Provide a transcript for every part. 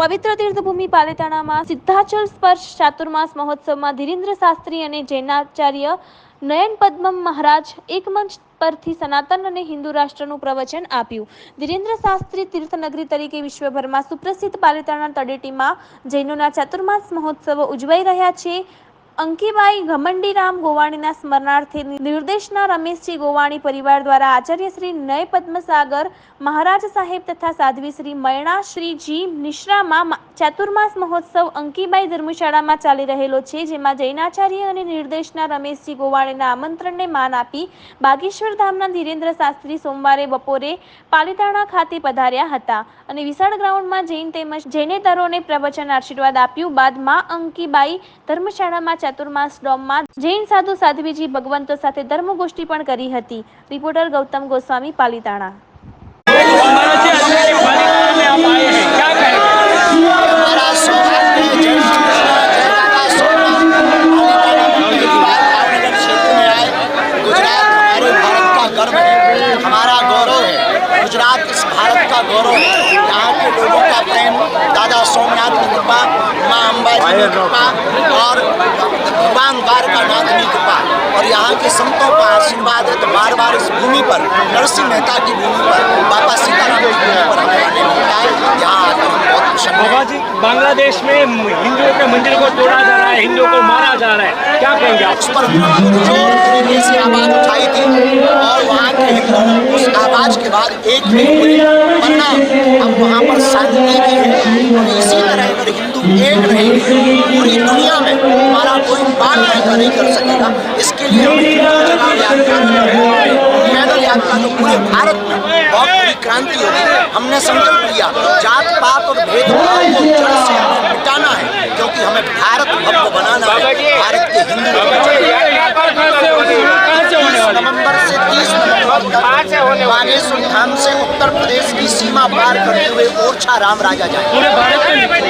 પવિત્ર તીર્થભૂમિ પાલેતાણામાં સિદ્ધાચલ સ્પર્શ ચાતુર્માસ મહોત્સવમાં ધીરેન્દ્ર શાસ્ત્રી અને જૈનાચાર્ય નયન પદ્મમ મહારાજ એક મંચ પરથી સનાતન અને હિન્દુ રાષ્ટ્રનું પ્રવચન આપ્યું. ધીરેન્દ્ર શાસ્ત્રી તીર્થનગરી તરીકે વિશ્વભરમાં સુપ્રસિદ્ધ પાલેતાણા તળેટીમાં જૈનોના ચાતુર્માસ મહોત્સવો ઉજવાઈ રહ્યા છે. અંકીબાઈ ઘમંડીરામ ગોવાણીના સ્મરણાર્થે નિર્દેશના રમેશજી ગોવાણી પરિવાર દ્વારા આચાર્ય શ્રી નય પદ્મસાગર, મહારાજ સાહેબ તથા સાધ્વી શ્રી મયણા શ્રીજી નિશ્રામાં ચાતુર્માસ મહોત્સવ અંકીબાઈ ધર્મશાળામાં ચાલી રહેલો છે, જેમાં જૈનાચાર્ય અને નિર્દેશના રમેશજી ગોવાણીના આમંત્રણને માન આપી બાગેશ્વર ધામના ધીરેન્દ્ર શાસ્ત્રી સોમવારે બપોરે પાલિતાણા ખાતે પધાર્યા હતા અને વિશાળ ગ્રાઉન્ડમાં જૈન તેમજ જૈનેતરોને પ્રવચન આશીર્વાદ આપ્યું. બાદ મા અંકીબાઈ ધર્મશાળામાં ચાતુર્માસ ડોમમાં જૈન સાધુ સાધ્વીજી ભગવંતો સાથે ધર્મગોષ્ઠી પણ કરી હતી રિપોર્ટર ગૌતમ ગોસ્વામી પાલિતાણા हमारा से अजमेर पालिका में आप आए हैं क्या कहेंगे हमारा सौभाग्य है जय श्री कृष्ण जय माता सोमनाथ पालिताना में पहली बार भावनगर क्षेत्र में आए गुजरात हमारे भारत का गर्व है हमारा गौरव है गुजरात इस भारत का गौरव है यहाँ के लोगों का प्रेम दादा सोमनाथ की कृपा माँ अम्बाजी की कृपा और भगवान द्वारकानाथ की कृपा। और यहाँ के संतों का आशीर्वाद है तो बार बार इस भूमि पर नरसिंह मेहता की भूमि पर बाबा सीताराम की भूमि पर हमें आने मिलता है। यहाँ आकर हम बहुत हैं। बाबा जी बांग्लादेश में हिंदुओं के मंदिर को तोड़ा जा रहा है हिंदुओं को मारा जा रहा है। क्या कहेंगे आप? उस पर ज़ोर तरीके से आवाज़ उठाई थी और वहाँ के हिंदू उस आवाज़ के बाद एक भी वरना अब वहाँ पर शांति भी है। और इसी अगर हिंदू एक रहेंगे पूरी दुनिया में हमारा कोई बात पैदा नहीं कर सकेगा। इसके लिए हम यात्रा। पैदल यात्रा तो पूरे भारत में बहुत बड़ी क्रांति होगी हमने संकल्प लिया जात पात और भेदभाव को जड़ से हमें मिटाना है क्योंकि हमें भारत भव्य बनाना है। भारत के हिंदू नवंबर से 30 नवंबर धाम से उत्तर प्रदेश की सीमा पार करते हुए ओरछा राम राजा ये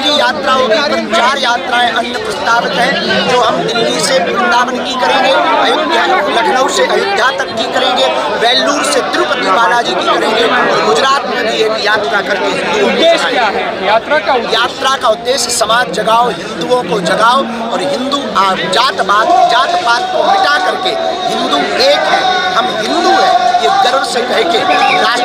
पहली यात्रा होगी चार यात्राएँ अन्य प्रस्तावित हैं जो हम दिल्ली से वृंदावन की करेंगे अयोध्या लखनऊ से अयोध्या तक की करेंगे वेल्लूर से तिरुपति बालाजी की करेंगे और गुजरात में भी एक यात्रा करके उद्देश्य क्या है? यात्रा का यात्रा का उद्देश्य समाज जगाओ हिंदुओं को जगाओ और हिंदू जात पात जात पात को मिटा करके हिंदू एक है। हम हिंदू हैं ये गर्व से कह के राष्ट्र